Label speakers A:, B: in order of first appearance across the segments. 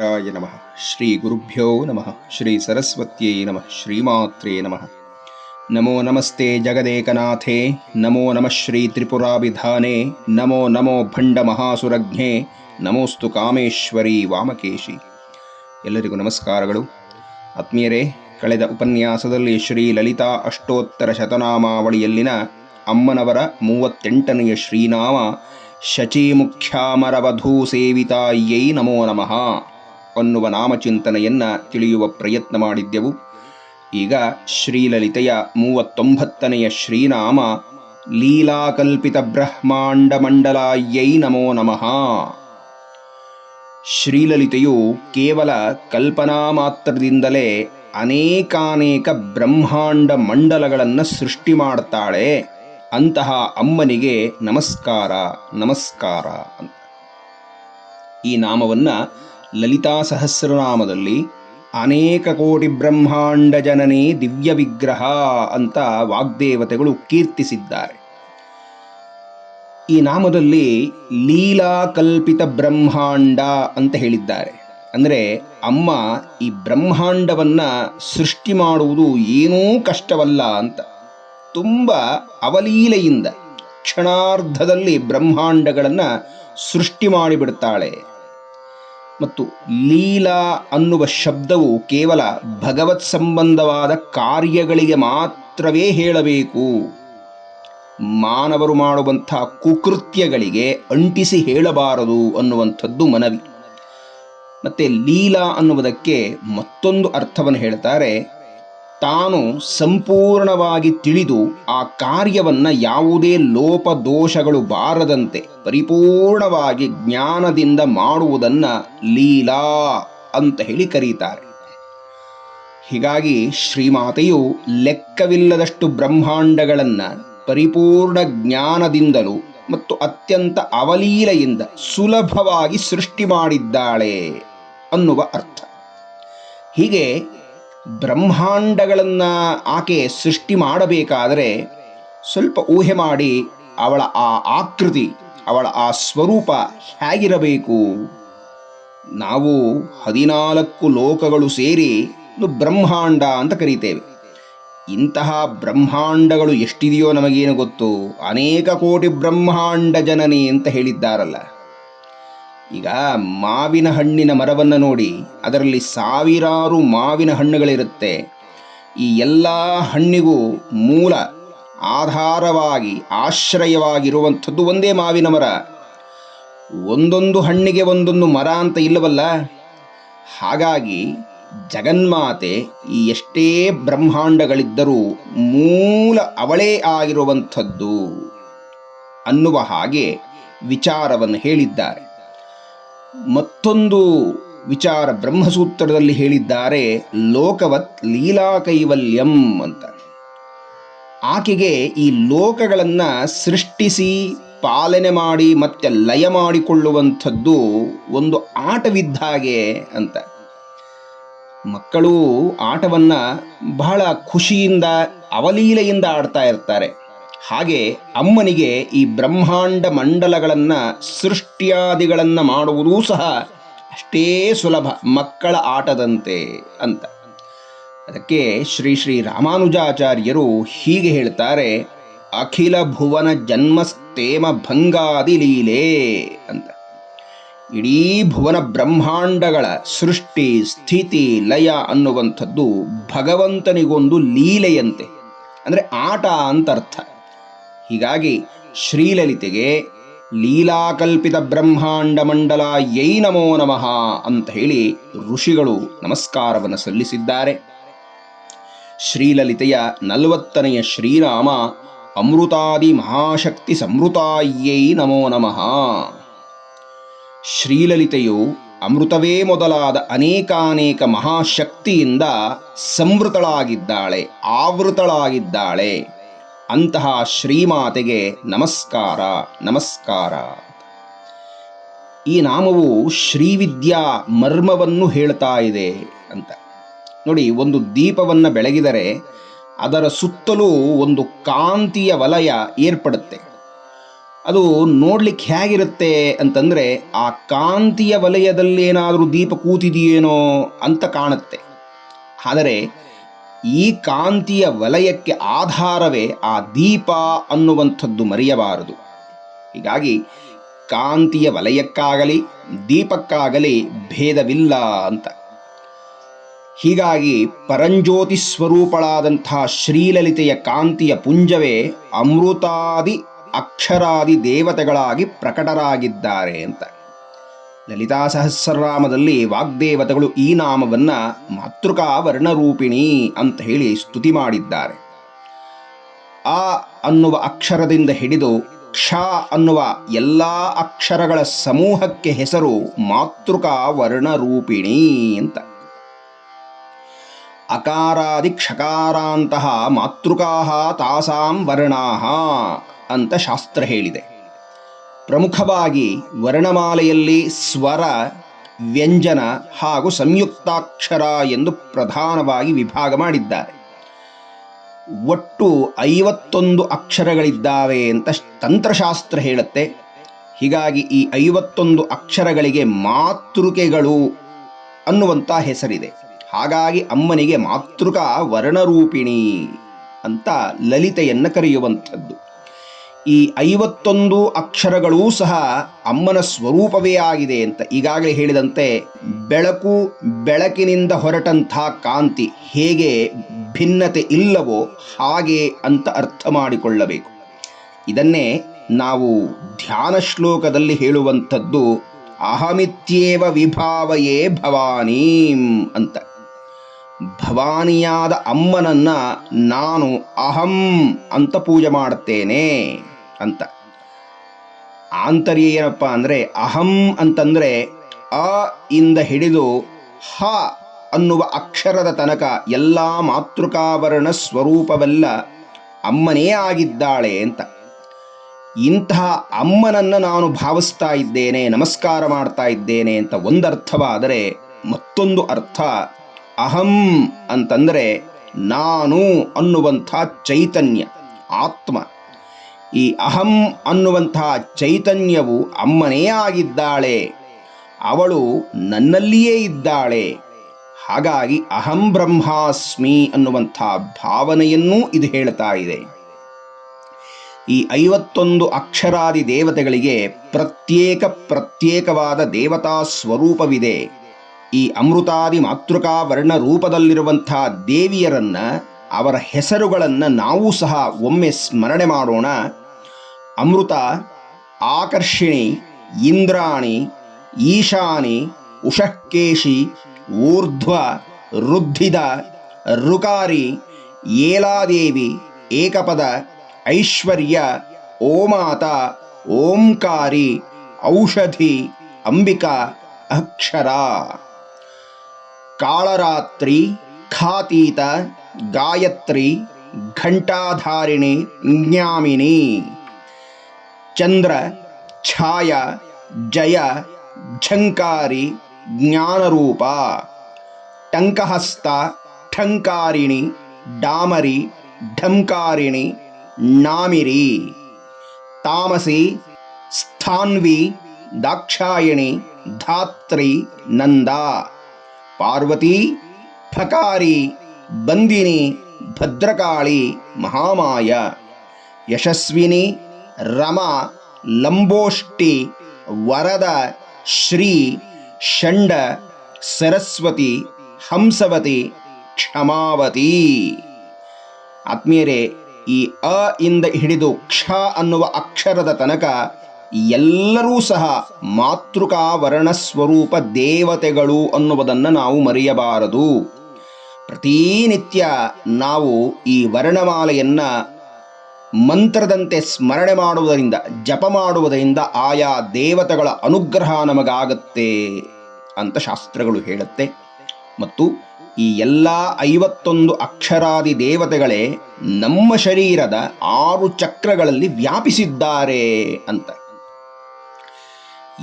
A: ಆಯ ನಮಃ. ಶ್ರೀ ಗುರುಭ್ಯೋ ನಮಃ. ಶ್ರೀ ಸರಸ್ವತ್ಯೈ ನಮಃ. ಶ್ರೀಮಾತ್ರೇ ನಮಃ. ನಮೋ ನಮಸ್ತೆ ಜಗದೇಕನಾಥೇ. ನಮೋ ನಮಃ ಶ್ರೀ ತ್ರಿಪುರಾಭಿಧಾನೆ. ನಮೋ ನಮೋ ಭಂಡ ಮಹಾಸುರಜ್ಞೆ. ನಮೋಸ್ತು ಕಾಮೇಶ್ವರಿ ವಾಮಕೇಶಿ. ಎಲ್ಲರಿಗೂ ನಮಸ್ಕಾರಗಳು. ಆತ್ಮೀಯರೇ, ಕಳೆದ ಉಪನ್ಯಾಸದಲ್ಲಿ ಶ್ರೀ ಲಲಿತಾ ಅಷ್ಟೋತ್ತರ ಶತನಾಮಾವಳಿಯಲ್ಲಿನ ಅಮ್ಮನವರ ಮೂವತ್ತೆಂಟನೆಯ ಶ್ರೀನಾಮ ಶಚೀಮುಖ್ಯಾಮರವಧೂ ಸೇವಿತಾಯೈ ನಮೋ ನಮಃ. ಅನ್ನುವ ನಾಮಚಿಂತನೆಯನ್ನ ತಿಳಿಯುವ ಪ್ರಯತ್ನ ಮಾಡಿದ್ದೆವು. ಈಗ ಶ್ರೀಲಲಿತೆಯ ಮೂವತ್ತೊಂಬತ್ತನೆಯ ಶ್ರೀನಾಮ, ಲೀಲಾಕಲ್ಪಿತ ಬ್ರಹ್ಮಾಂಡ ಮಂಡಲಾಯೈ ನಮೋ ನಮಃ. ಶ್ರೀಲಲಿತೆಯು ಕೇವಲ ಕಲ್ಪನಾ ಮಾತ್ರದಿಂದಲೇ ಅನೇಕಾನೇಕ ಬ್ರಹ್ಮಾಂಡ ಮಂಡಲಗಳನ್ನು ಸೃಷ್ಟಿ ಮಾಡ್ತಾಳೆ. ಅಂತಹ ಅಮ್ಮನಿಗೆ ನಮಸ್ಕಾರ ನಮಸ್ಕಾರ ಅಂತ. ಈ ನಾಮವನ್ನ ಲಲಿತಾ ಸಹಸ್ರನಾಮದಲ್ಲಿ ಅನೇಕ ಕೋಟಿ ಬ್ರಹ್ಮಾಂಡ ಜನನೇ ದಿವ್ಯ ವಿಗ್ರಹ ಅಂತ ವಾಗ್ದೇವತೆಗಳು ಕೀರ್ತಿಸಿದ್ದಾರೆ. ಈ ನಾಮದಲ್ಲಿ ಲೀಲಾ ಕಲ್ಪಿತ ಬ್ರಹ್ಮಾಂಡ ಅಂತ ಹೇಳಿದ್ದಾರೆ. ಅಂದರೆ ಅಮ್ಮ ಈ ಬ್ರಹ್ಮಾಂಡವನ್ನ ಸೃಷ್ಟಿ ಮಾಡುವುದು ಏನೂ ಕಷ್ಟವಲ್ಲ ಅಂತ. ತುಂಬ ಅವಲೀಲೆಯಿಂದ, ಕ್ಷಣಾರ್ಧದಲ್ಲಿ ಬ್ರಹ್ಮಾಂಡಗಳನ್ನು ಸೃಷ್ಟಿ ಮಾಡಿಬಿಡ್ತಾಳೆ. ಮತ್ತು ಲೀಲಾ ಅನ್ನುವ ಶಬ್ದವು ಕೇವಲ ಭಗವತ್ ಸಂಬಂಧವಾದ ಕಾರ್ಯಗಳಿಗೆ ಮಾತ್ರವೇ ಹೇಳಬೇಕು. ಮಾನವರು ಮಾಡುವಂಥ ಕುಕೃತ್ಯಗಳಿಗೆ ಅಂಟಿಸಿ ಹೇಳಬಾರದು ಅನ್ನುವಂಥದ್ದು ಮನವಿ. ಮತ್ತೆ ಲೀಲಾ ಅನ್ನುವುದಕ್ಕೆ ಮತ್ತೊಂದು ಅರ್ಥವನ್ನು ಹೇಳ್ತಾರೆ. ತಾನು ಸಂಪೂರ್ಣವಾಗಿ ತಿಳಿದು ಆ ಕಾರ್ಯವನ್ನ ಯಾವುದೇ ಲೋಪ ದೋಷಗಳು ಬಾರದಂತೆ ಪರಿಪೂರ್ಣವಾಗಿ ಜ್ಞಾನದಿಂದ ಮಾಡುವುದನ್ನ ಲೀಲಾ ಅಂತ ಹೇಳಿ ಕರೀತಾರೆ. ಹೀಗಾಗಿ ಶ್ರೀಮಾತೆಯು ಲೆಕ್ಕವಿಲ್ಲದಷ್ಟು ಬ್ರಹ್ಮಾಂಡಗಳನ್ನು ಪರಿಪೂರ್ಣ ಜ್ಞಾನದಿಂದಲೂ ಮತ್ತು ಅತ್ಯಂತ ಅವಲೀಲೆಯಿಂದ ಸುಲಭವಾಗಿ ಸೃಷ್ಟಿ ಮಾಡಿದ್ದಾಳೆ ಅನ್ನುವ ಅರ್ಥ. ಹೀಗೆ ಬ್ರಹ್ಮಾಂಡಗಳನ್ನು ಆಕೆ ಸೃಷ್ಟಿ ಮಾಡಬೇಕಾದರೆ ಸ್ವಲ್ಪ ಊಹೆ ಮಾಡಿ ಅವಳ ಆ ಆಕೃತಿ, ಅವಳ ಆ ಸ್ವರೂಪ ಹೇಗಿರಬೇಕು? ನಾವು ಹದಿನಾಲ್ಕು ಲೋಕಗಳು ಸೇರಿ ಬ್ರಹ್ಮಾಂಡ ಅಂತ ಕರೀತೇವೆ. ಇಂತಹ ಬ್ರಹ್ಮಾಂಡಗಳು ಎಷ್ಟಿದೆಯೋ ನಮಗೇನು ಗೊತ್ತು? ಅನೇಕ ಕೋಟಿ ಬ್ರಹ್ಮಾಂಡ ಜನನಿ ಅಂತ ಹೇಳಿದ್ದಾರಲ್ಲ. ಈಗ ಮಾವಿನ ಹಣ್ಣಿನ ಮರವನ್ನು ನೋಡಿ, ಅದರಲ್ಲಿ ಸಾವಿರಾರು ಮಾವಿನ ಹಣ್ಣುಗಳಿರುತ್ತೆ. ಈ ಎಲ್ಲ ಹಣ್ಣಿಗೂ ಮೂಲ, ಆಧಾರವಾಗಿ, ಆಶ್ರಯವಾಗಿರುವಂಥದ್ದು ಒಂದೇ ಮಾವಿನ ಮರ. ಒಂದೊಂದು ಹಣ್ಣಿಗೆ ಒಂದೊಂದು ಮರ ಅಂತ ಇಲ್ಲವಲ್ಲ? ಹಾಗಾಗಿ ಜಗನ್ಮಾತೆ ಈ ಎಷ್ಟೇ ಬ್ರಹ್ಮಾಂಡಗಳಿದ್ದರೂ ಮೂಲ ಅವಳೇ ಆಗಿರುವಂಥದ್ದು ಅನ್ನುವ ಹಾಗೆ ವಿಚಾರವನ್ನು ಹೇಳಿದ್ದಾರೆ. ಮತ್ತೊಂದು ವಿಚಾರ ಬ್ರಹ್ಮಸೂತ್ರದಲ್ಲಿ ಹೇಳಿದ್ದಾರೆ, ಲೋಕವತ್ ಲೀಲಾ ಕೈವಲ್ಯಂ ಅಂತ. ಆಕೆಗೆ ಈ ಲೋಕಗಳನ್ನು ಸೃಷ್ಟಿಸಿ, ಪಾಲನೆ ಮಾಡಿ ಮತ್ತೆ ಲಯ ಮಾಡಿಕೊಳ್ಳುವಂಥದ್ದು ಒಂದು ಆಟವಿದ್ದ ಹಾಗೆ ಅಂತ. ಮಕ್ಕಳು ಆಟವನ್ನು ಬಹಳ ಖುಷಿಯಿಂದ, ಅವಲೀಲೆಯಿಂದ ಆಡ್ತಾ ಇರ್ತಾರೆ. ಹಾಗೆ ಅಮ್ಮನಿಗೆ ಈ ಬ್ರಹ್ಮಾಂಡ ಮಂಡಲಗಳನ್ನು, ಸೃಷ್ಟಿಯಾದಿಗಳನ್ನು ಮಾಡುವುದೂ ಸಹ ಅಷ್ಟೇ ಸುಲಭ, ಮಕ್ಕಳ ಆಟದಂತೆ ಅಂತ. ಅದಕ್ಕೆ ಶ್ರೀ ಶ್ರೀ ರಾಮಾನುಜಾಚಾರ್ಯರು ಹೀಗೆ ಹೇಳ್ತಾರೆ, ಅಖಿಲ ಭುವನ ಜನ್ಮಸ್ತೇಮ ಭಂಗಾದಿ ಲೀಲೆ ಅಂತ. ಇಡೀ ಭುವನ ಬ್ರಹ್ಮಾಂಡಗಳ ಸೃಷ್ಟಿ, ಸ್ಥಿತಿ, ಲಯ ಅನ್ನುವಂಥದ್ದು ಭಗವಂತನಿಗೊಂದು ಲೀಲೆಯಂತೆ. ಅಂದರೆ ಆಟ ಅಂತ ಅರ್ಥ ಹೀಗಾಗಿ ಶ್ರೀಲಲಿತೆಗೆ ಲೀಲಾಕಲ್ಪಿತ ಬ್ರಹ್ಮಾಂಡ ಮಂಡಲ ಯೈ ನಮೋ ನಮಃ ಅಂತ ಹೇಳಿ ಋಷಿಗಳು ನಮಸ್ಕಾರವನ್ನು ಸಲ್ಲಿಸಿದ್ದಾರೆ. ಶ್ರೀಲಲಿತೆಯ ನಲವತ್ತನೆಯ ಶ್ರೀರಾಮ, ಅಮೃತಾದಿ ಮಹಾಶಕ್ತಿ ಸಮೃತಾಯೈ ನಮೋ ನಮಃ. ಶ್ರೀಲಲಿತೆಯು ಅಮೃತವೇ ಮೊದಲಾದ ಅನೇಕಾನೇಕ ಮಹಾಶಕ್ತಿಯಿಂದ ಸಂವೃತಳಾಗಿದ್ದಾಳೆ, ಆವೃತಳಾಗಿದ್ದಾಳೆ. ಅಂತಹ ಶ್ರೀಮಾತೆಗೆ ನಮಸ್ಕಾರ ನಮಸ್ಕಾರ. ಈ ನಾಮವು ಶ್ರೀವಿದ್ಯಾ ಮರ್ಮವನ್ನು ಹೇಳ್ತಾ ಇದೆ ಅಂತ. ನೋಡಿ, ಒಂದು ದೀಪವನ್ನು ಬೆಳಗಿದರೆ ಅದರ ಸುತ್ತಲೂ ಒಂದು ಕಾಂತಿಯ ವಲಯ ಏರ್ಪಡುತ್ತೆ. ಅದು ನೋಡ್ಲಿಕ್ಕೆ ಹೇಗಿರುತ್ತೆ ಅಂತಂದರೆ, ಆ ಕಾಂತಿಯ ವಲಯದಲ್ಲಿ ಏನಾದರೂ ದೀಪ ಕೂತಿದೆಯೇನೋ ಅಂತ ಕಾಣುತ್ತೆ. ಆದರೆ ಈ ಕಾಂತಿಯ ವಲಯಕ್ಕೆ ಆಧಾರವೇ ಆ ದೀಪ ಅನ್ನುವಂಥದ್ದು ಮರೆಯಬಾರದು. ಹೀಗಾಗಿ ಕಾಂತಿಯ ವಲಯಕ್ಕಾಗಲಿ, ದೀಪಕ್ಕಾಗಲಿ ಭೇದವಿಲ್ಲ ಅಂತ. ಹೀಗಾಗಿ ಪರಂಜ್ಯೋತಿ ಸ್ವರೂಪಳಾದಂಥ ಶ್ರೀಲಲಿತೆಯ ಕಾಂತಿಯ ಪುಂಜವೇ ಅಮೃತಾದಿ ಅಕ್ಷರಾದಿ ದೇವತೆಗಳಾಗಿ ಪ್ರಕಟರಾಗಿದ್ದಾರೆ ಅಂತ. ಲಲಿತಾ ಸಹಸ್ರನಾಮದಲ್ಲಿ ವಾಗ್ದೇವತೆಗಳು ಈ ನಾಮವನ್ನು ಮಾತೃಕಾ ವರ್ಣರೂಪಿಣಿ ಅಂತ ಹೇಳಿ ಸ್ತುತಿ ಮಾಡಿದ್ದಾರೆ. ಆ ಅನ್ನುವ ಅಕ್ಷರದಿಂದ ಹಿಡಿದು ಕ್ಷ ಅನ್ನುವ ಎಲ್ಲ ಅಕ್ಷರಗಳ ಸಮೂಹಕ್ಕೆ ಹೆಸರು ಮಾತೃಕಾ ವರ್ಣರೂಪಿಣಿ ಅಂತ. ಅಕಾರಾದಿ ಕ್ಷಕಾರಾಂತಹ ಮಾತೃಕಾ ತಾಸಾಂ ವರ್ಣಾಹ ಅಂತ ಶಾಸ್ತ್ರ ಹೇಳಿದೆ. ಪ್ರಮುಖವಾಗಿ ವರ್ಣಮಾಲೆಯಲ್ಲಿ ಸ್ವರ, ವ್ಯಂಜನ ಹಾಗೂ ಸಂಯುಕ್ತಾಕ್ಷರ ಎಂದು ಪ್ರಧಾನವಾಗಿ ವಿಭಾಗ ಮಾಡಿದ್ದಾರೆ. ಒಟ್ಟು ಐವತ್ತೊಂದು ಅಕ್ಷರಗಳಿದ್ದಾವೆ ಅಂತ ತಂತ್ರಶಾಸ್ತ್ರ ಹೇಳುತ್ತೆ. ಹೀಗಾಗಿ ಈ ಐವತ್ತೊಂದು ಅಕ್ಷರಗಳಿಗೆ ಮಾತೃಕೆಗಳು ಅನ್ನುವಂಥ ಹೆಸರಿದೆ. ಹಾಗಾಗಿ ಅಮ್ಮನಿಗೆ ಮಾತೃಕಾ ವರ್ಣರೂಪಿಣಿ ಅಂತ ಲಲಿತೆಯನ್ನು ಕರೆಯುವಂಥದ್ದು. ಈ ಐವತ್ತೊಂದು ಅಕ್ಷರಗಳೂ ಸಹ ಅಮ್ಮನ ಸ್ವರೂಪವೇ ಆಗಿದೆ ಅಂತ ಈಗಾಗಲೇ ಹೇಳಿದಂತೆ ಬೆಳಕು ಬೆಳಕಿನಿಂದ ಹೊರಟಂಥ ಕಾಂತಿ ಹೇಗೆ ಭಿನ್ನತೆ ಇಲ್ಲವೋ ಹಾಗೆ ಅಂತ ಅರ್ಥ ಮಾಡಿಕೊಳ್ಳಬೇಕು. ಇದನ್ನೇ ನಾವು ಧ್ಯಾನ ಶ್ಲೋಕದಲ್ಲಿ ಹೇಳುವಂಥದ್ದು, ಅಹಮಿತ್ಯೇವ ವಿಭಾವಯೇ ಭವಾನೀಂ ಅಂತ. ಭವಾನಿಯಾದ ಅಮ್ಮನನ್ನ ನಾನು ಅಹಂ ಅಂತ ಪೂಜೆ ಮಾಡುತ್ತೇನೆ ಅಂತ. ಆಂತರ್ಯ ಏನಪ್ಪ ಅಂದರೆ ಅಹಂ ಅಂತಂದರೆ ಅ ಇಂದ ಹಿಡಿದು ಹ ಅನ್ನುವ ಅಕ್ಷರದ ತನಕ ಎಲ್ಲ ಮಾತೃಕಾವರಣ ಸ್ವರೂಪವೆಲ್ಲ ಅಮ್ಮನೇ ಆಗಿದ್ದಾಳೆ ಅಂತ. ಇಂತಹ ಅಮ್ಮನನ್ನು ನಾನು ಭಾವಿಸ್ತಾ ಇದ್ದೇನೆ, ನಮಸ್ಕಾರ ಮಾಡ್ತಾ ಇದ್ದೇನೆ ಅಂತ ಒಂದರ್ಥವಾದರೆ ಮತ್ತೊಂದು ಅರ್ಥ ಅಹಂ ಅಂತಂದರೆ ನಾನು ಅನ್ನುವಂಥ ಚೈತನ್ಯ, ಆತ್ಮ. ಈ ಅಹಂ ಅನ್ನುವಂತಹ ಚೈತನ್ಯವು ಅಮ್ಮನೇ ಆಗಿದ್ದಾಳೆ. ಅವಳು ನನ್ನಲ್ಲಿಯೇ ಇದ್ದಾಳೆ. ಹಾಗಾಗಿ ಅಹಂ ಬ್ರಹ್ಮಾಸ್ಮಿ ಅನ್ನುವಂಥ ಭಾವನೆಯನ್ನೂ ಇದು ಹೇಳ್ತಾ ಇದೆ. ಈ ಐವತ್ತೊಂದು ಅಕ್ಷರಾದಿ ದೇವತೆಗಳಿಗೆ ಪ್ರತ್ಯೇಕ ಪ್ರತ್ಯೇಕವಾದ ದೇವತಾ ಸ್ವರೂಪವಿದೆ. ಈ ಅಮೃತಾದಿ ಮಾತೃಕಾ ವರ್ಣ ರೂಪದಲ್ಲಿರುವಂಥ ದೇವಿಯರನ್ನ ಅವರ ಹೆಸರುಗಳನ್ನು ನಾವು ಸಹ ಒಮ್ಮೆ ಸ್ಮರಣೆ ಮಾಡೋಣ. అమృత ఆకర్షిణి ఇంద్రాణి ఈశాని ఉషఃకేశి ఊర్ధ్వ రుద్ధిద రుకారి ఏలాదేవి ఏకపద ఐశ్వర్య ఓమాత ఓంకారి ఔషధి అంబిక అక్షర. కాళరాత్రి ఖాతీత గాయత్రి ఘంటాధారిణి జ్ఞామిని. ಚಂದ್ರ, ಛಾಯ, ಜಯ, ಝಂಕಾರಿ, ಜ್ಞಾನರೂಪ, ಟಂಕಹಸ್ತ, ಠಂಕಾರಿಣಿ, ಡಾಮರಿ, ಢಂಕಾರಿಣಿ, ನಾಮಿರಿ, ತಾಮಸಿ, ಸ್ಥಾನ್ವಿ, ದಾಕ್ಷಾಯಣಿ, ಧಾತ್ರಿ, ನಂದ, ಪಾರ್ವತಿ, ಫಕಾರಿ, ಬಂದಿನಿ, ಭದ್ರಕಾಳಿ, ಮಹಾಮಾಯ, ಯಶಸ್ವಿನಿ, ರಮ ಲಂಬೋಷ್ಟಿ, ವರದ ಶ್ರೀ, ಷಂಡ, ಸರಸ್ವತಿ, ಹಂಸವತಿ, ಕ್ಷಮಾವತಿ. ಆತ್ಮೀಯರೇ, ಈ ಅ ಇಂದ ಹಿಡಿದು ಕ್ಷ ಅನ್ನುವ ಅಕ್ಷರದ ತನಕ ಎಲ್ಲರೂ ಸಹ ಮಾತೃಕಾ ವರ್ಣ ಸ್ವರೂಪ ದೇವತೆಗಳು ಅನ್ನುವುದನ್ನು ನಾವು ಮರೆಯಬಾರದು. ಪ್ರತಿನಿತ್ಯ ನಾವು ಈ ವರ್ಣಮಾಲೆಯನ್ನ ಮಂತ್ರದಂತೆ ಸ್ಮರಣೆ ಮಾಡುವುದರಿಂದ, ಜಪ ಮಾಡುವುದರಿಂದ ಆಯಾ ದೇವತೆಗಳ ಅನುಗ್ರಹ ನಮಗಾಗತ್ತೆ ಅಂತ ಶಾಸ್ತ್ರಗಳು ಹೇಳುತ್ತೆ. ಮತ್ತು ಈ ಎಲ್ಲ ಐವತ್ತೊಂದು ಅಕ್ಷರಾದಿ ದೇವತೆಗಳೇ ನಮ್ಮ ಶರೀರದ ಆರು ಚಕ್ರಗಳಲ್ಲಿ ವ್ಯಾಪಿಸಿದ್ದಾರೆ ಅಂತ.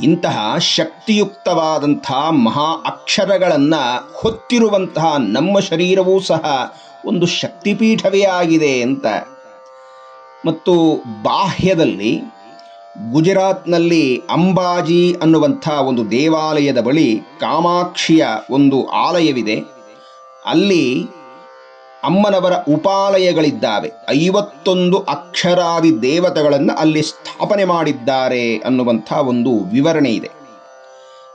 A: ಇಂತಹ ಶಕ್ತಿಯುಕ್ತವಾದಂತಹ ಮಹಾ ಅಕ್ಷರಗಳನ್ನು ಹೊತ್ತಿರುವಂತಹ ನಮ್ಮ ಶರೀರವೂ ಸಹ ಒಂದು ಶಕ್ತಿಪೀಠವೇ ಆಗಿದೆ ಅಂತ ಮತ್ತು ಬಾಹ್ಯದಲ್ಲಿ ಗುಜರಾತ್ನಲ್ಲಿ ಅಂಬಾಜಿ ಅನ್ನುವಂಥ ಒಂದು ದೇವಾಲಯದ ಬಳಿ ಕಾಮಾಕ್ಷಿಯ ಒಂದು ಆಲಯವಿದೆ. ಅಲ್ಲಿ ಅಮ್ಮನವರ ಉಪಾಲಯಗಳಿದ್ದಾವೆ. ಐವತ್ತೊಂದು ಅಕ್ಷರಾದಿ ದೇವತೆಗಳನ್ನು ಅಲ್ಲಿ ಸ್ಥಾಪನೆ ಮಾಡಿದ್ದಾರೆ ಅನ್ನುವಂಥ ಒಂದು ವಿವರಣೆ ಇದೆ.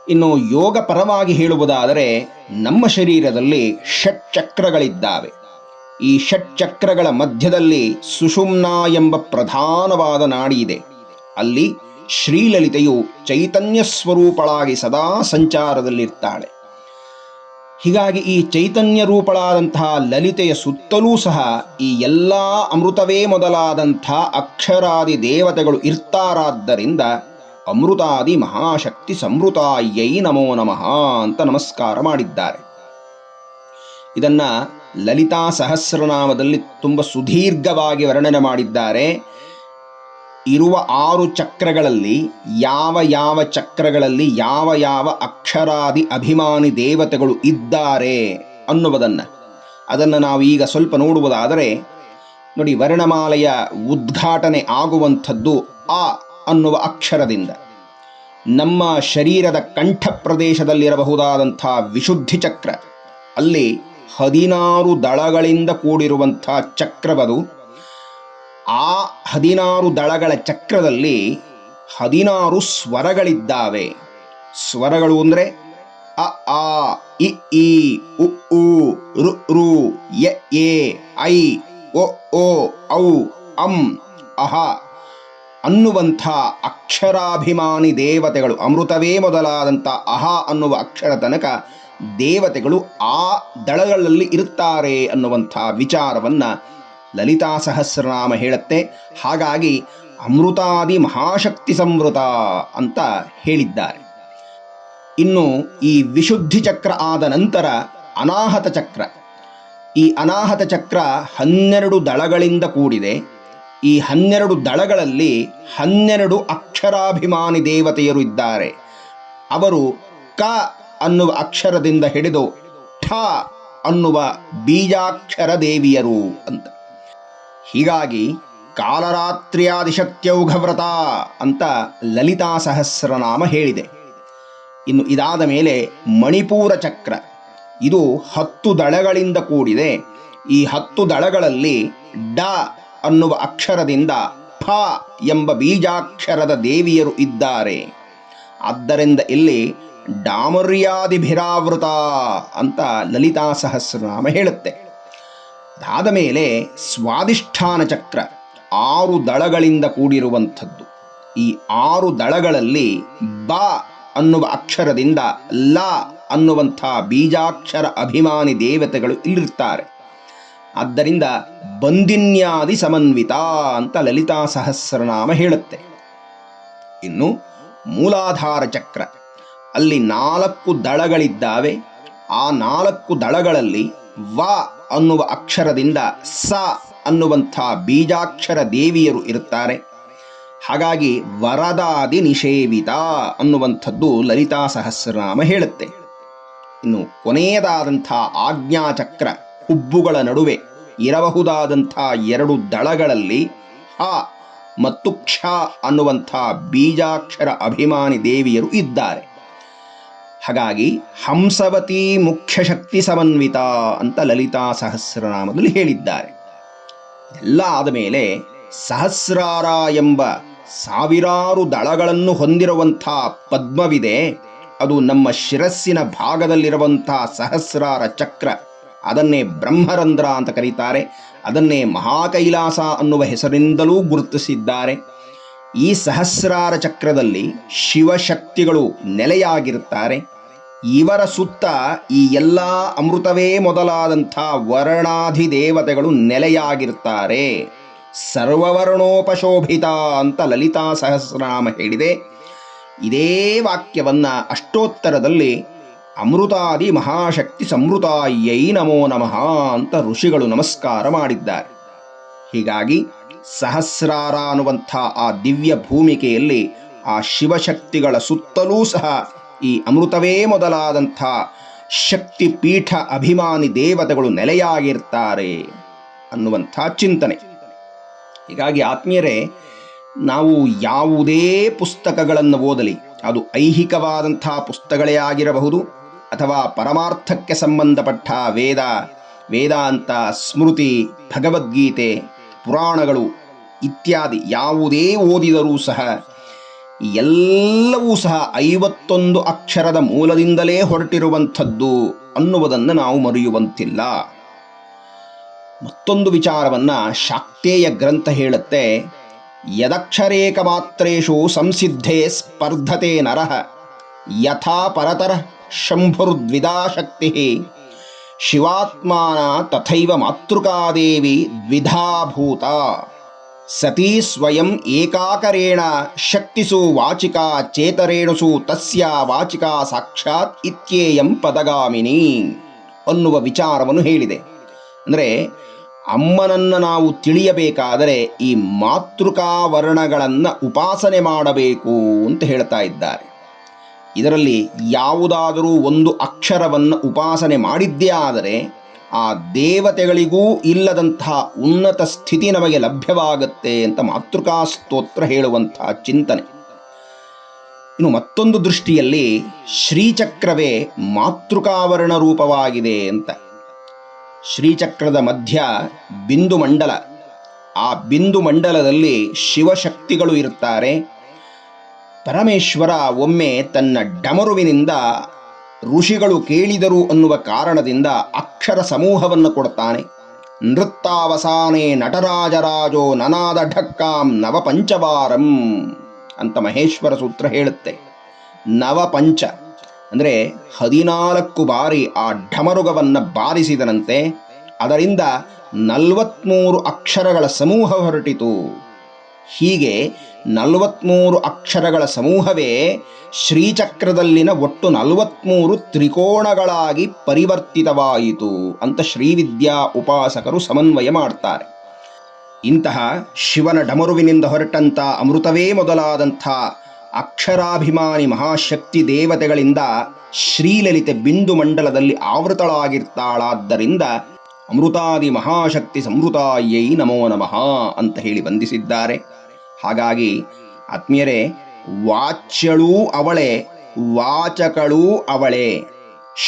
A: ಇನ್ನು ಯೋಗ ಪರವಾಗಿ ಹೇಳುವುದಾದರೆ ನಮ್ಮ ಶರೀರದಲ್ಲಿ ಷಟ್ ಚಕ್ರಗಳಿದ್ದಾವೆ ಈ ಷಟ್ ಚಕ್ರಗಳ ಮಧ್ಯದಲ್ಲಿ ಸುಷುಮ್ನ ಎಂಬ ಪ್ರಧಾನವಾದ ನಾಡಿ ಇದೆ ಅಲ್ಲಿ ಶ್ರೀಲಲಿತೆಯು ಚೈತನ್ಯ ಸ್ವರೂಪಳಾಗಿ ಸದಾ ಸಂಚಾರದಲ್ಲಿರ್ತಾಳೆ. ಹೀಗಾಗಿ ಈ ಚೈತನ್ಯ ರೂಪಳಾದಂತಹ ಲಲಿತೆಯ ಸುತ್ತಲೂ ಸಹ ಈ ಎಲ್ಲ ಅಮೃತವೇ ಮೊದಲಾದಂಥ ಅಕ್ಷರಾದಿ ದೇವತೆಗಳು ಇರ್ತಾರಾದ್ದರಿಂದ ಅಮೃತಾದಿ ಮಹಾಶಕ್ತಿ ಸಮೃತಾಯೈ ನಮೋ ನಮಃ ಅಂತ ನಮಸ್ಕಾರ ಮಾಡಿದ್ದಾರೆ. ಇದನ್ನ ಲಲಿತಾ ಸಹಸ್ರನಾಮದಲ್ಲಿ ತುಂಬ ಸುದೀರ್ಘವಾಗಿ ವರ್ಣನೆ ಮಾಡಿದ್ದಾರೆ. ಇರುವ ಆರು ಚಕ್ರಗಳಲ್ಲಿ ಯಾವ ಯಾವ ಚಕ್ರಗಳಲ್ಲಿ ಯಾವ ಯಾವ ಅಕ್ಷರಾದಿ ಅಭಿಮಾನಿ ದೇವತೆಗಳು ಇದ್ದಾರೆ ಅನ್ನುವುದನ್ನು. ಅದನ್ನು ನಾವು ಈಗ ಸ್ವಲ್ಪ ನೋಡುವುದಾದರೆ, ನೋಡಿ, ವರ್ಣಮಾಲೆಯ ಉದ್ಘಾಟನೆ ಆಗುವಂಥದ್ದು ಆ ಅನ್ನುವ ಅಕ್ಷರದಿಂದ. ನಮ್ಮ ಶರೀರದ ಕಂಠ ಪ್ರದೇಶದಲ್ಲಿರಬಹುದಾದಂಥ ವಿಶುದ್ಧಿ ಚಕ್ರ. ಅಲ್ಲಿ ಹದಿನಾರು ದಳಗಳಿಂದ ಕೂಡಿರುವಂಥ ಚಕ್ರವದು, ಆ ಹದಿನಾರು ದಳಗಳ ಚಕ್ರದಲ್ಲಿ ಹದಿನಾರು ಸ್ವರಗಳಿದ್ದಾವೆ. ಸ್ವರಗಳು ಅಂದರೆ ಅ, ಆ, ಇ, ಈ, ಉ ಉ, ರು ರು, ಯ, ಎ, ಐ, ಒ, ಓ, ಔ, ಅಂ, ಅಹ ಅನ್ನುವಂಥ ಅಕ್ಷರಾಭಿಮಾನಿ ದೇವತೆಗಳು, ಅಮೃತವೇ ಮೊದಲಾದಂಥ ಅಹ ಅನ್ನುವ ಅಕ್ಷರ ತನಕ ದೇವತೆಗಳು ಆ ದಳಗಳಲ್ಲಿ ಇರುತ್ತಾರೆ ಅನ್ನುವಂಥ ವಿಚಾರವನ್ನು ಲಲಿತಾ ಸಹಸ್ರನಾಮ ಹೇಳುತ್ತೆ. ಹಾಗಾಗಿ ಅಮೃತಾದಿ ಮಹಾಶಕ್ತಿ ಸಂವೃತ ಅಂತ ಹೇಳಿದ್ದಾರೆ. ಇನ್ನು ಈ ವಿಶುದ್ಧಿ ಚಕ್ರ ಆದ ನಂತರ ಅನಾಹತ ಚಕ್ರ. ಈ ಅನಾಹತ ಚಕ್ರ ಹನ್ನೆರಡು ದಳಗಳಿಂದ ಕೂಡಿದೆ. ಈ ಹನ್ನೆರಡು ದಳಗಳಲ್ಲಿ ಹನ್ನೆರಡು ಅಕ್ಷರಾಭಿಮಾನಿ ದೇವತೆಯರು ಇದ್ದಾರೆ. ಅವರು ಕ ಅನ್ನುವ ಅಕ್ಷರದಿಂದ ಹಿಡಿದು ಠ ಅನ್ನುವ ಬೀಜಾಕ್ಷರ ದೇವಿಯರು ಅಂತ. ಹೀಗಾಗಿ ಕಾಲರಾತ್ರಿಯಾದಿಶಕ್ತ್ಯೌಘವ್ರತ ಅಂತ ಲಲಿತಾ ಸಹಸ್ರನಾಮ ಹೇಳಿದೆ. ಇನ್ನು ಇದಾದ ಮೇಲೆ ಮಣಿಪೂರ ಚಕ್ರ. ಇದು ಹತ್ತು ದಳಗಳಿಂದ ಕೂಡಿದೆ. ಈ ಹತ್ತು ದಳಗಳಲ್ಲಿ ಡ ಅನ್ನುವ ಅಕ್ಷರದಿಂದ ಫ ಎಂಬ ಬೀಜಾಕ್ಷರದ ದೇವಿಯರು ಇದ್ದಾರೆ. ಆದ್ದರಿಂದ ಇಲ್ಲಿ ಡಾಮರ್ಯಾದಿಭಿರಾವೃತ ಅಂತ ಲಲಿತಾ ಸಹಸ್ರನಾಮ ಹೇಳುತ್ತೆ. ಅದಾದ ಮೇಲೆ ಸ್ವಾದಿಷ್ಠಾನ ಚಕ್ರ ಆರು ದಳಗಳಿಂದ ಕೂಡಿರುವಂಥದ್ದು. ಈ ಆರು ದಳಗಳಲ್ಲಿ ಬ ಅನ್ನುವ ಅಕ್ಷರದಿಂದ ಲ ಅನ್ನುವಂಥ ಬೀಜಾಕ್ಷರ ಅಭಿಮಾನಿ ದೇವತೆಗಳು ಇಲ್ಲಿರ್ತಾರೆ. ಆದ್ದರಿಂದ ಬಂದಿನ್ಯಾದಿ ಸಮನ್ವಿತ ಅಂತ ಲಲಿತಾ ಸಹಸ್ರನಾಮ ಹೇಳುತ್ತೆ. ಇನ್ನು ಮೂಲಾಧಾರ ಚಕ್ರ ಅಲ್ಲಿ ನಾಲ್ಕು ದಳಗಳಿದ್ದಾವೆ. ಆ ನಾಲ್ಕು ದಳಗಳಲ್ಲಿ ವ ಅನ್ನುವ ಅಕ್ಷರದಿಂದ ಸ ಅನ್ನುವಂಥ ಬೀಜಾಕ್ಷರ ದೇವಿಯರು ಇರುತ್ತಾರೆ. ಹಾಗಾಗಿ ವರದಾದಿ ನಿಷೇವಿತ ಅನ್ನುವಂಥದ್ದು ಲಲಿತಾ ಸಹಸ್ರನಾಮ ಹೇಳುತ್ತೆ. ಇನ್ನು ಕೊನೆಯದಾದಂಥ ಆಜ್ಞಾಚಕ್ರ ಹುಬ್ಬುಗಳ ನಡುವೆ ಇರಬಹುದಾದಂಥ ಎರಡು ದಳಗಳಲ್ಲಿ ಹ ಮತ್ತು ಕ್ಷ ಅನ್ನುವಂಥ ಬೀಜಾಕ್ಷರ ಅಭಿಮಾನಿ ದೇವಿಯರು ಇದ್ದಾರೆ. ಹಾಗಾಗಿ ಹಂಸವತಿ ಮುಖ್ಯ ಶಕ್ತಿ ಸಮನ್ವಿತ ಅಂತ ಲಲಿತಾ ಸಹಸ್ರನಾಮದಲ್ಲಿ ಹೇಳಿದ್ದಾರೆ. ಎಲ್ಲ ಆದ ಮೇಲೆ ಸಹಸ್ರಾರ ಎಂಬ ಸಾವಿರಾರು ದಳಗಳನ್ನು ಹೊಂದಿರುವಂಥ ಪದ್ಮವಿದೆ. ಅದು ನಮ್ಮ ಶಿರಸ್ಸಿನ ಭಾಗದಲ್ಲಿರುವಂಥ ಸಹಸ್ರಾರ ಚಕ್ರ. ಅದನ್ನೇ ಬ್ರಹ್ಮರಂಧ್ರ ಅಂತ ಕರೀತಾರೆ. ಅದನ್ನೇ ಮಹಾಕೈಲಾಸ ಅನ್ನುವ ಹೆಸರಿನಿಂದಲೂ ಗುರುತಿಸಿದ್ದಾರೆ. ಈ ಸಹಸ್ರಾರ ಚಕ್ರದಲ್ಲಿ ಶಿವಶಕ್ತಿಗಳು ನೆಲೆಯಾಗಿರುತ್ತಾರೆ. ಇವರ ಸುತ್ತ ಈ ಎಲ್ಲ ಅಮೃತವೇ ಮೊದಲಾದಂಥ ವರ್ಣಾಧಿ ದೇವತೆಗಳು ನೆಲೆಯಾಗಿರ್ತಾರೆ ಸರ್ವವರ್ಣೋಪಶೋಭಿತ ಅಂತ ಲಲಿತಾ ಸಹಸ್ರನಾಮ ಹೇಳಿದೆ. ಇದೇ ವಾಕ್ಯವನ್ನು ಅಷ್ಟೋತ್ತರದಲ್ಲಿ ಅಮೃತಾದಿ ಮಹಾಶಕ್ತಿ ಸಮೃತಾಯೈ ನಮೋ ನಮಃ ಅಂತ ಋಷಿಗಳು ನಮಸ್ಕಾರ ಮಾಡಿದ್ದಾರೆ. ಹೀಗಾಗಿ ಸಹಸ್ರಾರ ಅನ್ನುವಂಥ ಆ ದಿವ್ಯ ಭೂಮಿಕೆಯಲ್ಲಿ ಆ ಶಿವಶಕ್ತಿಗಳ ಸುತ್ತಲೂ ಸಹ ಈ ಅಮೃತವೇ ಮೊದಲಾದಂಥ ಶಕ್ತಿ ಪೀಠ ಅಭಿಮಾನಿ ದೇವತೆಗಳು ನೆಲೆಯಾಗಿರ್ತಾರೆ ಅನ್ನುವಂಥ ಚಿಂತನೆ. ಹೀಗಾಗಿ ಆತ್ಮೀಯರೇ, ನಾವು ಯಾವುದೇ ಪುಸ್ತಕಗಳನ್ನು ಓದಲಿ, ಅದು ಐಹಿಕವಾದಂಥ ಪುಸ್ತಕಗಳೇ ಆಗಿರಬಹುದು, ಅಥವಾ ಪರಮಾರ್ಥಕ್ಕೆ ಸಂಬಂಧಪಟ್ಟ ವೇದ ವೇದಾಂತ ಸ್ಮೃತಿ, ಭಗವದ್ಗೀತೆ, ಪುರಾಣಗಳು ಇತ್ಯಾದಿ ಯಾವುದೇ ಓದಿದರೂ ಸಹ ಎಲ್ಲವೂ ಸಹ ಐವತ್ತೊಂದು ಅಕ್ಷರದ ಮೂಲದಿಂದಲೇ ಹೊರಟಿರುವಂಥದ್ದು ಅನ್ನುವುದನ್ನು ನಾವು ಮರೆಯುವಂತಿಲ್ಲ. ಮತ್ತೊಂದು ವಿಚಾರವನ್ನ ಶಾಕ್ತೇಯ ಗ್ರಂಥ ಹೇಳುತ್ತೆ ಯದಕ್ಷರೇಕ ಮಾತ್ರೇಶು ಸಂಸಿದ್ಧೇ ಸ್ಪರ್ಧತೆ ನರಃ, ಯಥಾ ಪರತರ ಶಂಭುರ್ದ್ವಿಧಾಶಕ್ತಿ, ಶಿವಾತ್ಮಾನ ತಥೈವ ಮಾತೃಕಾದೇವಿ ದ್ವಿಧಾಭೂತ ಸತೀ ಸ್ವಯಂ ಏಕಾಕರೇಣ ಶಕ್ತಿಸು ವಾಚಿಕಾ ಚೇತರೇಣುಸು ತಸ್ಯ ವಾಚಿಕಾ ಸಾಕ್ಷಾತ್ ಇತ್ಯೇಯಂ ಪದಗಾಮಿನಿ ಅನ್ನುವ ವಿಚಾರವನ್ನು ಹೇಳಿದೆ. ಅಂದರೆ ಅಮ್ಮನನ್ನು ನಾವು ತಿಳಿಯಬೇಕಾದರೆ ಈ ಮಾತೃಕಾ ವರ್ಣಗಳನ್ನು ಉಪಾಸನೆ ಮಾಡಬೇಕು ಅಂತ ಹೇಳ್ತಾ ಇದ್ದಾರೆ. ಇದರಲ್ಲಿ ಯಾವುದಾದರೂ ಒಂದು ಅಕ್ಷರವನ್ನು ಉಪಾಸನೆ ಮಾಡಿದ್ದೇ ಆದರೆ ಆ ದೇವತೆಗಳಿಗೂ ಇಲ್ಲದಂತಹ ಉನ್ನತ ಸ್ಥಿತಿ ನಮಗೆ ಲಭ್ಯವಾಗುತ್ತೆ ಅಂತ ಮಾತೃಕಾ ಸ್ತೋತ್ರ ಹೇಳುವಂತಹ ಚಿಂತನೆ. ಇನ್ನು ಮತ್ತೊಂದು ದೃಷ್ಟಿಯಲ್ಲಿ ಶ್ರೀಚಕ್ರವೇ ಮಾತೃಕಾವರಣ ರೂಪವಾಗಿದೆ ಅಂತ. ಶ್ರೀಚಕ್ರದ ಮಧ್ಯ ಬಿಂದು ಮಂಡಲ. ಆ ಬಿಂದು ಮಂಡಲದಲ್ಲಿ ಶಿವಶಕ್ತಿಗಳು ಇರುತ್ತಾರೆ. ಪರಮೇಶ್ವರ ಒಮ್ಮೆ ತನ್ನ ಡಮರುವಿನಿಂದ ಋಷಿಗಳು ಕೇಳಿದರು ಅನ್ನುವ ಕಾರಣದಿಂದ ಅಕ್ಷರ ಸಮೂಹವನ್ನು ಕೊಡ್ತಾನೆ. ನೃತ್ತಾವಸಾನೆ ನಟರಾಜರಾಜೋ ನನಾದ ಢಕ್ಕಾಂ ನವಪಂಚವಾರಂ ಅಂತ ಮಹೇಶ್ವರ ಸೂತ್ರ ಹೇಳುತ್ತೆ. ನವಪಂಚ ಅಂದರೆ ಹದಿನಾಲ್ಕು ಬಾರಿ ಆ ಢಮರುಗವನ್ನು ಬಾರಿಸಿದನಂತೆ, ಅದರಿಂದ ನಲವತ್ಮೂರು ಅಕ್ಷರಗಳ ಸಮೂಹ ಹೊರಟಿತು. ಹೀಗೆ ನಲವತ್ಮೂರು ಅಕ್ಷರಗಳ ಸಮೂಹವೇ ಶ್ರೀಚಕ್ರದಲ್ಲಿನ ಒಟ್ಟು ನಲವತ್ಮೂರು ತ್ರಿಕೋಣಗಳಾಗಿ ಪರಿವರ್ತಿತವಾಯಿತು ಅಂತ ಶ್ರೀವಿದ್ಯಾ ಉಪಾಸಕರು ಸಮನ್ವಯ ಮಾಡ್ತಾರೆ. ಇಂತಹ ಶಿವನ ಡಮರುವಿನಿಂದ ಹೊರಟಂಥ ಅಮೃತವೇ ಮೊದಲಾದಂಥ ಅಕ್ಷರಾಭಿಮಾನಿ ಮಹಾಶಕ್ತಿ ದೇವತೆಗಳಿಂದ ಶ್ರೀಲಲಿತೆ ಬಿಂದು ಮಂಡಲದಲ್ಲಿ ಆವೃತಳಾಗಿರ್ತಾಳಾದ್ದರಿಂದ ಅಮೃತಾದಿ ಮಹಾಶಕ್ತಿ ಸಮೃತಾಯೈ ನಮೋ ನಮಃ ಅಂತ ಹೇಳಿ ವಂದಿಸಿದ್ದಾರೆ ಹಾಗಾಗಿ ಆತ್ಮೀಯರೇ, ವಾಚ್ಯಳೂ ಅವಳೆ, ವಾಚಕಳೂ ಅವಳೆ.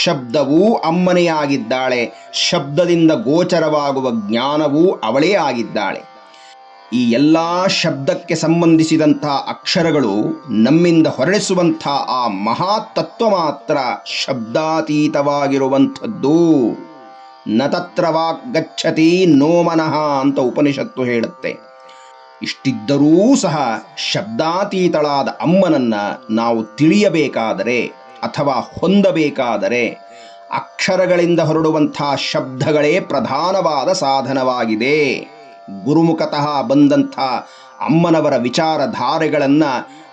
A: ಶಬ್ದವೂ ಅಮ್ಮನೆಯಾಗಿದ್ದಾಳೆ ಶಬ್ದದಿಂದ ಗೋಚರವಾಗುವ ಜ್ಞಾನವೂ ಅವಳೇ ಆಗಿದ್ದಾಳೆ. ಈ ಎಲ್ಲ ಶಬ್ದಕ್ಕೆ ಸಂಬಂಧಿಸಿದಂಥ ಅಕ್ಷರಗಳು ನಮ್ಮಿಂದ ಹೊರಡಿಸುವಂಥ ಆ ಮಹಾತತ್ವ ಮಾತ್ರ ಶಬ್ದಾತೀತವಾಗಿರುವಂಥದ್ದು. ನ ತತ್ರ ವಾಕ್ ಗಚ್ಚತಿ ನೋ ಮನಃ ಅಂತ ಉಪನಿಷತ್ತು ಹೇಳುತ್ತೆ. ಇಷ್ಟಿದ್ದರೂ ಸಹ ಶಬ್ದಾತೀತಳಾದ ಅಮ್ಮನನ್ನ ನಾವು ತಿಳಿಯಬೇಕಾದರೆ ಅಥವಾ ಹೊಂದಬೇಕಾದರೆ ಅಕ್ಷರಗಳಿಂದ ಹೊರಡುವಂಥ ಶಬ್ದಗಳೇ ಪ್ರಧಾನವಾದ ಸಾಧನವಾಗಿದೆ. ಗುರುಮುಖತಃ ಬಂದಂಥ ಅಮ್ಮನವರ ವಿಚಾರಧಾರೆಗಳನ್ನು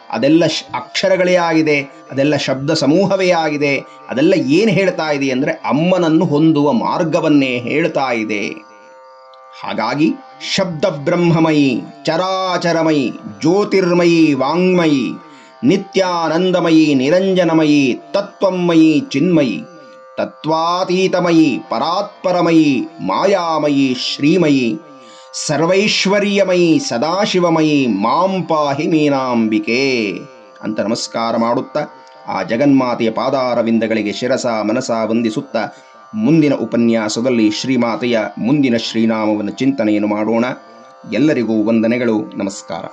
A: ಅದೆಲ್ಲ ಅಕ್ಷರಗಳೇ ಆಗಿದೆ, ಅದೆಲ್ಲ ಶಬ್ದ ಸಮೂಹವೇ ಆಗಿದೆ, ಅದೆಲ್ಲ ಏನು ಹೇಳ್ತಾ ಇದೆ ಅಂದರೆ ಅಮ್ಮನನ್ನು ಹೊಂದುವ ಮಾರ್ಗವನ್ನೇ ಹೇಳ್ತಾ ಇದೆ. ಹಾಗಾಗಿ ಶಬ್ದ ಬ್ರಹ್ಮಮಯಿ ಚರಾಚರಮಯಿ, ಜ್ಯೋತಿರ್ಮಯಿ, ವಾಂಗ್ಮಯಿ, ನಿತ್ಯಾನಂದಮಯಿ, ನಿರಂಜನಮಯಿ ತತ್ವಮಯಿ ಚಿನ್ಮಯಿ, ತತ್ವಾತೀತಮಯಿ, ಪರಾತ್ಪರಮಯಿ, ಮಾಯಾಮಯಿ, ಶ್ರೀಮಯಿ, ಸರ್ವೈಶ್ವರ್ಯಮಯಿ, ಸದಾಶಿವಮಯಿ, ಮಾಂ ಪಾಹಿ ಮೀನಾಂಬಿಕೆ ಅಂತ ನಮಸ್ಕಾರ ಮಾಡುತ್ತಾ ಆ ಜಗನ್ಮಾತೆಯ ಪಾದಾರವಿಂದಗಳಿಗೆ ಶಿರಸ ಮನಸ ವಂದಿಸುತ್ತಾ ಮುಂದಿನ ಉಪನ್ಯಾಸದಲ್ಲಿ ಶ್ರೀಮಾತೆಯ ಮುಂದಿನ ಶ್ರೀನಾಮವನ್ನು ಚಿಂತನೆಯನ್ನು ಮಾಡೋಣ. ಎಲ್ಲರಿಗೂ ವಂದನೆಗಳು. ನಮಸ್ಕಾರ.